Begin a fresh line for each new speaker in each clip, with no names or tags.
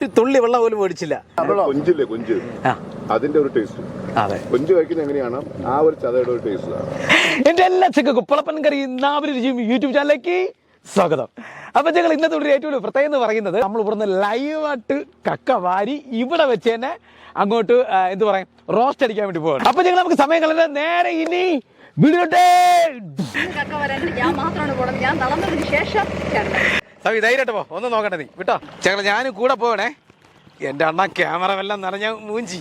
ഒരു തുള്ളി വെള്ളം പോലും മേടിച്ചില്ല.
കൊഞ്ചില്ലേ കൊഞ്ച്? അതിന്റെ ഒരു ടേസ്റ്റ്
അതെ.
കൊഞ്ച് കഴിക്കുന്ന എങ്ങനെയാണ്? ആ ഒരു ചതയുടെ ഒരു ടേസ്റ്റ്
എന്റെ എല്ലാ ചെക്ക് കുപ്പളപ്പൻ കറി നാവിൽ രുചിയും യൂട്യൂബ് ചാനലിലേക്ക് സ്വാഗതം. അപ്പൊ ഞങ്ങൾ ഇന്നത്തെ ഒരു ഏറ്റവും വലിയ പ്രത്യേകം എന്ന് പറയുന്നത് നമ്മൾ ഇവിടുന്ന് ലൈവായിട്ട് കക്ക വാരി ഇവിടെ വെച്ച് തന്നെ അങ്ങോട്ട് എന്ത് പറയാം റോസ്റ്റ് അടിക്കാൻ വേണ്ടി പോകണം അപ്പൊ ഞങ്ങൾ നമുക്ക് സമയം കളഞ്ഞ നേരെ ഇനി വീഡിയോട്ടെ സവി ധൈര്യമായിട്ട് പോ. ഒന്ന് നോക്കട്ടെ നീ. വിട്ടോ. ചേട്ടാ ഞാനും കൂടെ പോവണേ എന്റെ അണ്ണ ക്യാമറ വെല്ലാം നിറഞ്ഞ മൂഞ്ചി.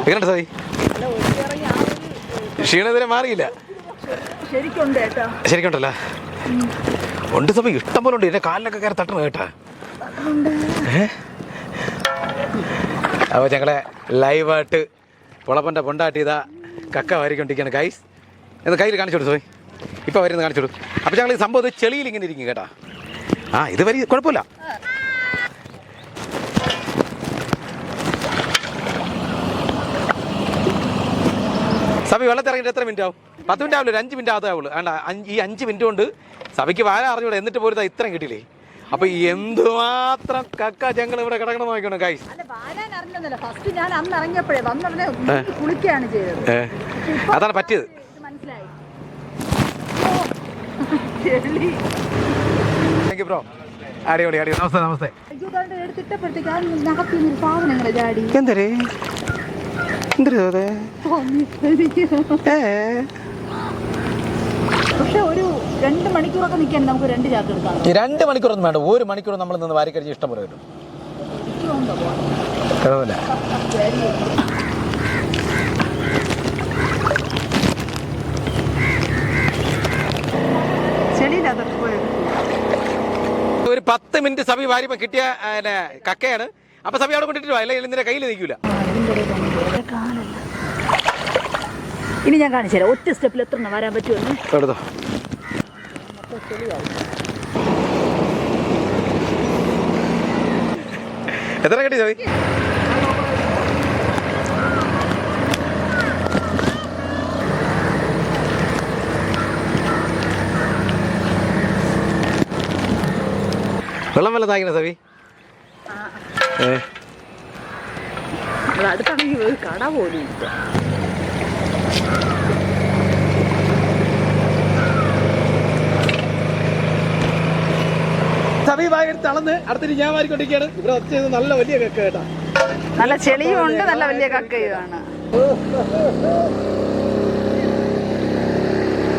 എങ്ങനെയുണ്ട് സവി? ക്ഷീണതിനെ മാറിയില്ല. ശരിക്കുണ്ടല്ലോ? ഉണ്ട് സമയം ഇഷ്ടം പോലെ ഉണ്ട്. എന്റെ കാലിലൊക്കെ കയറി തട്ടണം കേട്ടാ ഏ? അപ്പൊ ഞങ്ങളെ ലൈവായിട്ട് പൊളപ്പന്റെ പൊണ്ടാട്ടിയതാ കക്ക വാരിക്കൊണ്ടിരിക്കുകയാണ്. ഗൈസ് എന്ന് കയ്യിൽ കാണിച്ചു കൊടുത്തു പോയി ഇപ്പൊ വരുന്ന കാണിച്ചോളൂ. അപ്പോൾ അപ്പൊ ഞങ്ങൾ ഈ സംഭവം ചെളിയിൽ ഇങ്ങനെ ഇരിക്കും കേട്ടാ. ആ ഇത് വരി കുഴപ്പമില്ല. സഭ വെള്ളത്തിൽ ഇറങ്ങിയിട്ട് എത്ര മിനിറ്റ് ആവും? പത്ത് മിനിറ്റ് ആവില്ല? ഒരു അഞ്ച് മിനിറ്റ് ആകത്താവുള്ളൂ വേണ്ട അഞ്ച് ഈ അഞ്ച് മിനിറ്റ് കൊണ്ട് സഭയ്ക്ക് വാര അറിഞ്ഞൂടെ എന്നിട്ട് പോരുതാ ഇത്രയും കിട്ടിയില്ലേ? അപ്പൊ എന്തുമാത്രം കക്ക ഞങ്ങൾ ഇവിടെ കിടക്കണം നോക്കണം ഗൈസ്
അല്ല വാരാൻ
താങ്ക് യു ബ്രോ അടിപൊളി അടിപൊളി. നമസ്തേ നമസ്തേ. എന്തരേ? എന്തരേ അത്
ഓ, എനിക്ക്
ഏ?
പക്ഷെ ഒരു രണ്ട് മണിക്കൂറൊക്കെ നിൽക്കാൻ നമുക്ക് രണ്ട് ചാക്ക് എടുക്കാം.
രണ്ട് മണിക്കൂറൊന്നും വേണ്ട ഒരു മണിക്കൂർ നമ്മൾ നിന്ന് വാരി കഴിച്ച് ഇഷ്ടം പോലെ വരും ഒരു പത്ത് മിനിറ്റ് സഭി വാരിപ്പം കിട്ടിയ കക്കയാണ്. അപ്പൊ സഭി അവിടെ കൊണ്ടിട്ട് അല്ലെങ്കിൽ ഇതിന്റെ കയ്യിൽ നിൽക്കൂല.
ഇനി ഞാൻ കാണിച്ചു തരാം. ഒറ്റ സ്റ്റെപ്പിൽ എത്ര വരാൻ പറ്റുമെന്ന്.
എടുത്തോ. എത്ര കിട്ടി സഭി? വെള്ളം വല്ല താങ്ങിന സവി? ഏ.
ഭയങ്കര അടുത്താണെങ്കിൽ ഒരു കട പോലും ഇല്ല.
സഭി വായെടുത്ത് അടുത്തിട്ട് ഞാൻ മാറിക്കൊണ്ടിരിക്കുകയാണ് ഇവിടെ ചെയ്ത് നല്ല വലിയ കക്ക കേട്ടാ.
നല്ല ചെളിയുണ്ട് നല്ല വലിയ കക്കയുമാണ്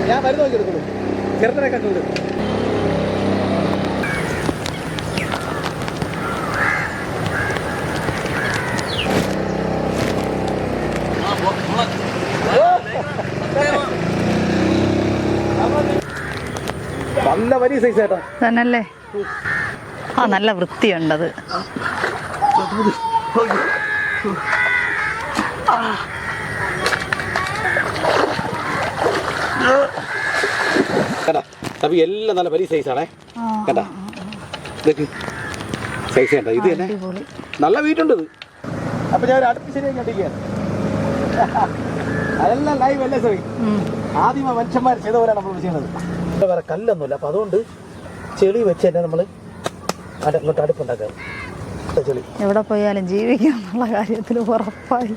ഞാൻ മരുന്ന് നോക്കി എടുക്കുള്ളൂ ചെറുതനെ നല്ല വലിയ സൈസ് ഏട്ടാ
തന്നല്ലേ? ആ നല്ല വൃത്തിയുണ്ടത്.
തപ്പി എല്ലാം നല്ല വലിയ സൈസാണേ കേട്ടാ ഇതൊക്കെ സൈസ് കേട്ടോ ഇത് തന്നെ. നല്ല വീട്ടുണ്ട് ഇത് അപ്പൊ ഞാൻ അടുപ്പ് ശരിയാക്കി കണ്ടിരിക്കുകയാണ് അതെല്ലാം ലൈവ് അല്ലേ സോറി ആദ്യമ മനുഷ്യന്മാർ ചെയ്ത പോലെയാണ് നമ്മൾ ചെയ്യുന്നത്. വേറെ കല്ലൊന്നുമില്ല. അപ്പം അതുകൊണ്ട് ചെളി വെച്ച് തന്നെ നമ്മൾ ഇങ്ങോട്ട് അടുപ്പുണ്ടാക്കാം ചെളി.
എവിടെ പോയാലും ജീവിക്കാം എന്നുള്ള കാര്യത്തിൽ ഉറപ്പായി.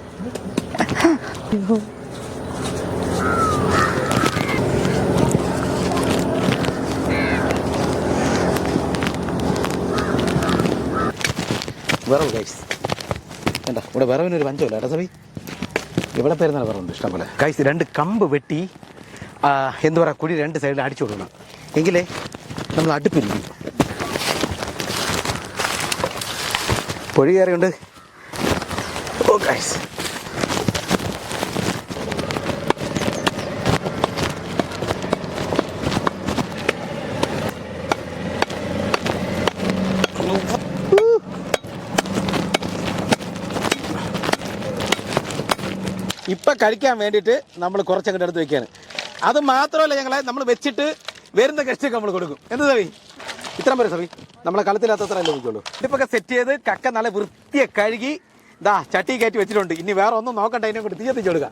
വിറവ് ഗൈസ് എന്താ ഇവിടെ വിറവിനൊരു പഞ്ചമില്ല കേട്ടോ ഇവിടെ പേരുന്ന വിറവുണ്ട്. ഇഷ്ടംപോലെ ഗൈസ് രണ്ട് കമ്പ് വെട്ടി എന്ത് പറയുക കുഴി രണ്ട് സൈഡിൽ അടിച്ചു കൊടുക്കണം. എങ്കിലേ നമ്മൾ അടുപ്പിരിക്കും. പൊഴി കയറിയുണ്ട്. ഓ കഴിക്കാൻ വേണ്ടിയിട്ട് നമ്മൾ കുറച്ചങ്ങോട്ട് എടുത്ത് വെക്കുകയാണ് അത് മാത്രമല്ല ഞങ്ങളെ നമ്മൾ വെച്ചിട്ട് വരുന്ന ഗസ്റ്റൊക്കെ നമ്മൾ കൊടുക്കും. എന്ത് സവി? ഇത്രയും പേര് സവി? നമ്മളെ കളത്തിലാത്തത്ര അല്ലേ നോക്കുള്ളൂ ഇതിപ്പൊക്കെ സെറ്റ് ചെയ്ത് കക്ക നല്ല വൃത്തിയെ കഴുകി ഇതാ ചട്ടി കയറ്റി വെച്ചിട്ടുണ്ട്. ഇനി വേറെ ഒന്നും നോക്കണ്ട അതിനെ കൊണ്ട് തീയത്തിച്ച് കൊടുക്കുക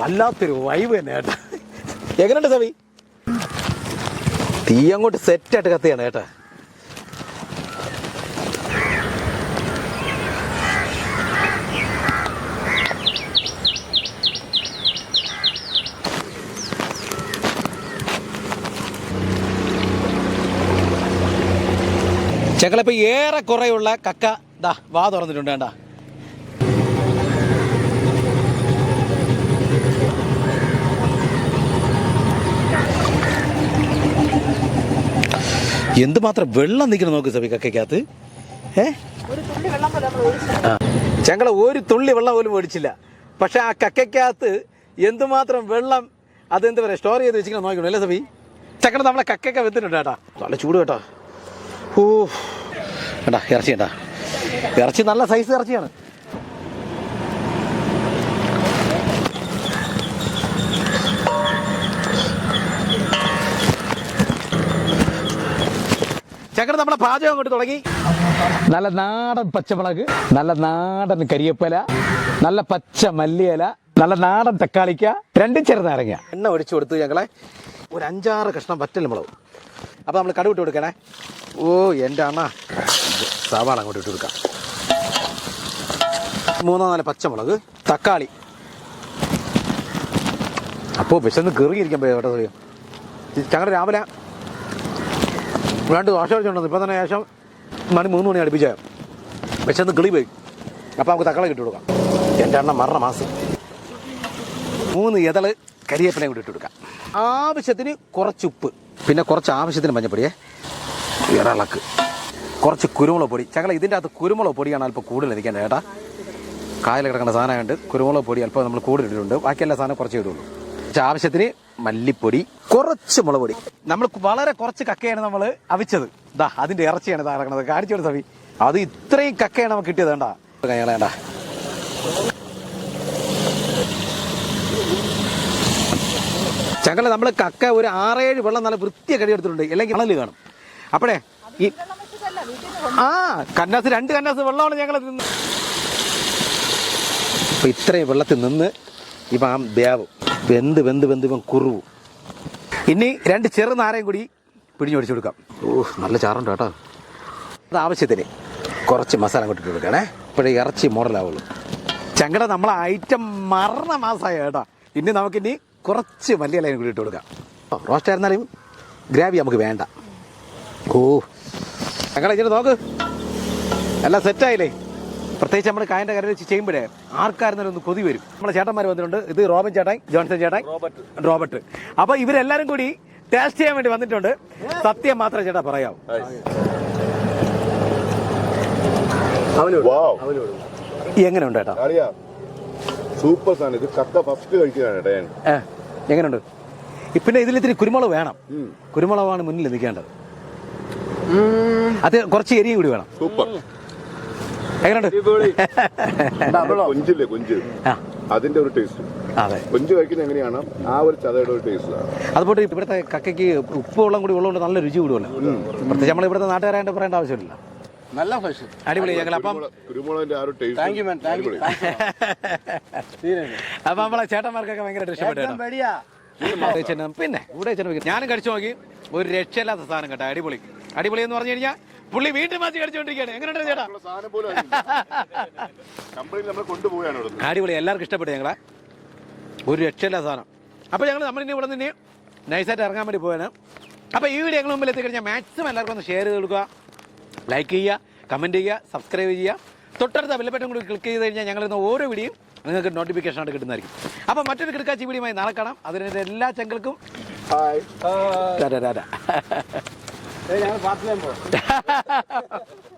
വല്ലാത്തൊരു വൈബ് തന്നെ കേട്ടാ എങ്ങനെയുണ്ട് സവി? തീ അങ്ങോട്ട് സെറ്റായിട്ട് കത്തിയാണ് കേട്ടാ ഞങ്ങളിപ്പോൾ ഏറെ കുറേയുള്ള കക്ക ദാ വാ തുറന്നിട്ടുണ്ട് വേണ്ട എന്തുമാത്രം വെള്ളം നിൽക്കണം നോക്ക് സബി കക്കയ്ക്കകത്ത്? ഏ? ഞങ്ങൾ ഒരു തുള്ളി വെള്ളം പോലും മേടിച്ചില്ല. പക്ഷെ ആ കക്കയ്ക്കകത്ത് എന്തുമാത്രം വെള്ളം അതെന്ത് പറയാ സ്റ്റോർ ചെയ്ത് വെച്ചിങ്ങനെ നോക്കണം അല്ലേ സബി ചക്കട നമ്മളെ കക്കയ്ക്ക വെത്തിട്ടുണ്ട് കേട്ടോ. നല്ല ചൂട് കേട്ടോ. ഓ കേട്ടാ ഇറച്ചി ഉണ്ടാ ഇറച്ചി നല്ല സൈസ് ഇറച്ചിയാണ്. ചക്കട നമ്മളെ പാചകം അങ്ങോട്ട് തുടങ്ങി. നല്ല നാടൻ പച്ചമുളക് നല്ല നാടൻ കരിയപ്പല നല്ല പച്ച മല്ലിയില നല്ല നാടൻ തക്കാളിക്ക രണ്ട് ചെറുനാരങ്ങ. എണ്ണ ഒഴിച്ചു കൊടുത്തു ഞങ്ങളെ. ഒരു അഞ്ചാറ് കഷ്ണം വറ്റൽ മുളക്. അപ്പോൾ നമ്മൾ കടുവിട്ട് കൊടുക്കണേ. ഓ എന്റെ അണ്ണ. സവാള അങ്ങോട്ട് ഇട്ട് കൊടുക്കാം. മൂന്നോ നാല് പച്ചമുളക് തക്കാളി. അപ്പോൾ വിശന്ന് കയറിയിരിക്കാൻ പോയി കേട്ടോ സറിയോ ഞങ്ങളുടെ രാവിലെ രണ്ട് ദോശ കഴിച്ചുകൊണ്ടു ഇപ്പം തന്നെ ശേഷം മണി മൂന്ന് മണി അടുപ്പിച്ച വിശന്ന് കിളി പോയി. അപ്പോൾ നമുക്ക് തക്കാളി ഇട്ട് കൊടുക്കാം. എന്റെ എണ്ണം മരണ മാസം. മൂന്ന് ഇതൾ കരിയേപ്പിലയും കൂടി ഇട്ട് കൊടുക്കാം. ആവശ്യത്തിന് കുറച്ച് ഉപ്പ്. പിന്നെ കുറച്ച് ആവശ്യത്തിന് മഞ്ഞപ്പൊടിയെ. ഇറളക്ക് കുറച്ച് കുരുമുളക് പൊടി. ചങ്ങള ഇതിന്റെ അകത്ത് കുരുമുളക് പൊടിയാണ് അല്പം കൂടുതൽ ഇരിക്കേണ്ടത് കേട്ടാ. കായൽ കിടക്കുന്ന സാധനമായിട്ട് കുരുമുളക് പൊടി അല്പം നമ്മൾ കൂടുതൽ ഇട്ടിട്ടുണ്ട്. ബാക്കിയെല്ലാം സാധനം കുറച്ച് ഇടുള്ളൂ. കുറച്ച് ആവശ്യത്തിന് മല്ലിപ്പൊടി കുറച്ച് മുളക് പൊടി. നമ്മൾ വളരെ കുറച്ച് കക്കയാണ് നമ്മൾ അവിച്ചത്. ദാ അതിന്റെ ഇറച്ചിയാണ് ഇതാ ഇറങ്ങണത് കാണിച്ചോട് സവി അത് ഇത്രയും കക്കയാണ് നമുക്ക് കിട്ടിയത് വേണ്ട കൈകളേണ്ട ചങ്ങല നമ്മൾ കക്ക ഒരു ആറേഴ് വെള്ളം നല്ല വൃത്തിയൊക്കെ എടുത്തിട്ടുണ്ട് അല്ലെങ്കിൽ മണൽ കാണും. അപ്പോഴേ ഈ ആ കന്നാസ് രണ്ട് കന്നാസ് വെള്ളമാണ് ഞങ്ങൾ നിന്ന് ഇപ്പം ഇത്രയും വെള്ളത്തിൽ നിന്ന് ഇപ്പം ആ ദേവും വെന്ത് വെന്ത് വെന്ത് ഇപ്പം കുറുവും. ഇനി രണ്ട് ചെറു നാരയും കൂടി പിടിഞ്ഞൊടിച്ചു കൊടുക്കാം. ഓ നല്ല ചാറുണ്ട് കേട്ടോ. അത് ആവശ്യത്തിന് കുറച്ച് മസാല അങ്ങോട്ട് ഇട്ട് കൊടുക്കണേ. ഇപ്പോഴേ ഇറച്ചി മോഡലാവുള്ളൂ. ചങ്കട നമ്മളെ ഐറ്റം മറന്ന മാസമായ കേട്ടോ. ഇനി നമുക്കിനി കുറച്ച് വലിയ ലൈൻ കൂടി ഇട്ട് കൊടുക്കാം റോസ്റ്റ് ആയിരുന്നാലും ഗ്രാവി നമുക്ക് വേണ്ട. ഓ ഞങ്ങളെ ഇങ്ങനെ നോക്ക്. എല്ലാം സെറ്റായില്ലേ പ്രത്യേകിച്ച് നമ്മൾ കായന്റെ കരയിൽ ചെയ്യുമ്പോഴേ ആർക്കായിരുന്നാലും ഒന്ന് കൊതി വരും. നമ്മുടെ ചേട്ടന്മാർ വന്നിട്ടുണ്ട്. ഇത് റോബൻ ചേട്ടായി ജോൺസൺ ചേട്ടായി. റോബർട്ട്. അപ്പൊ ഇവരെല്ലാരും കൂടി ടേസ്റ്റ് ചെയ്യാൻ വേണ്ടി വന്നിട്ടുണ്ട്. സത്യം മാത്രമേ ചേട്ടാ പറയാവൂ. എങ്ങനെയുണ്ട് ചേട്ടാ?
സൂപ്പർ സാധനം ഇത് കക്ക ഫസ്റ്റ് കഴിക്കുന്നതാണ് ഞാൻ
എങ്ങനെയുണ്ട്? പിന്നെ ഇതിൽ ഇത്തിരി കുരുമുളക് വേണം. കുരുമുളകാണ് മുന്നിൽ നിൽക്കേണ്ടത്. അത് കുറച്ച് എരിയും കൂടി വേണം.
സൂപ്പർ
എങ്ങനെയുണ്ട്?
കൊഞ്ചില്ലേ കൊഞ്ച്? അതിന്റെ ഒരു ടേസ്റ്റ്
അതെ.
കൊഞ്ച് കഴിക്കുന്നത് എങ്ങനെയാണ്? ആ ഒരു ചതയുടെ ഒരു ടേസ്റ്റ്
അതുപോലെ ഇവിടുത്തെ കക്കയ്ക്ക് ഉപ്പ് വെള്ളം കൂടി ഉള്ളതുകൊണ്ട് നല്ല രുചി കൂടുമല്ലോ. പ്രത്യേകിച്ച് നമ്മൾ ഇവിടുത്തെ നാട്ടുകാരായിട്ട് പറയേണ്ട ആവശ്യമില്ല
നല്ല ഫ്രഷ്.
അടിപൊളി ഞങ്ങൾ അപ്പം
കുരുമുളകിന്റെ ആ ഒരു
thank you man thank you
അപ്പൊ നമ്മളെ ചേട്ടന്മാർക്കൊക്കെ ഭയങ്കരമായിട്ട് ഇഷ്ടപ്പെട്ടു.
ബടിയാ.
ചേട്ടൻ പിന്നെ കൂടെ ചേട്ടൻ വെക്കും. ഞാനും കടിച്ചു നോക്കി. ഒരു രക്ഷയില്ലാത്ത സാധനം കേട്ടോ അടിപൊളി. അടിപൊളി എന്ന് പറഞ്ഞു കഴിഞ്ഞാൽ പുള്ളി വീണ്ടും മാറ്റി കടിച്ചുകൊണ്ടിരിക്കുകയാണ് എങ്ങനെയുണ്ട് ചേട്ടാ? അടിപൊളി. എല്ലാവർക്കും ഇഷ്ടപ്പെട്ടു ഞങ്ങളെ. ഒരു രക്ഷയില്ലാത്ത സാധനം. അപ്പോൾ ഞങ്ങൾ നമ്മളിനി ഇവിടെ നിന്ന് നൈസായിട്ട് ഇറങ്ങാൻ വേണ്ടി പോവാണ്. അപ്പോൾ ഈ വീഡിയോ ഞങ്ങൾ മുമ്പിൽ എത്തിക്കഴിഞ്ഞാൽ മാക്സിമം എല്ലാവർക്കും ഒന്ന് ഷെയർ ചെയ്ത് കൊടുക്കുക. ലൈക്ക് ചെയ്യുക കമന്റ് ചെയ്യുക സബ്സ്ക്രൈബ് ചെയ്യുക. തൊട്ടടുത്ത ബെല്ലപ്പറ്റം കൂടി ക്ലിക്ക് ചെയ്ത് കഴിഞ്ഞാൽ ഞങ്ങളിന്ന് ഓരോ വീഡിയോയും നിങ്ങൾക്ക് നോട്ടിഫിക്കേഷൻ ആയിട്ട് കിട്ടുന്നതായിരിക്കും. അപ്പോൾ മറ്റൊരു കിടക്കാച്ചി വീഡിയോ നാളെ കാണാം. അതിനെതിരെ എല്ലാ ചങ്കൾക്കും
ഹായ്.
ഞങ്ങൾ പാർട്ടിലേം പോകാം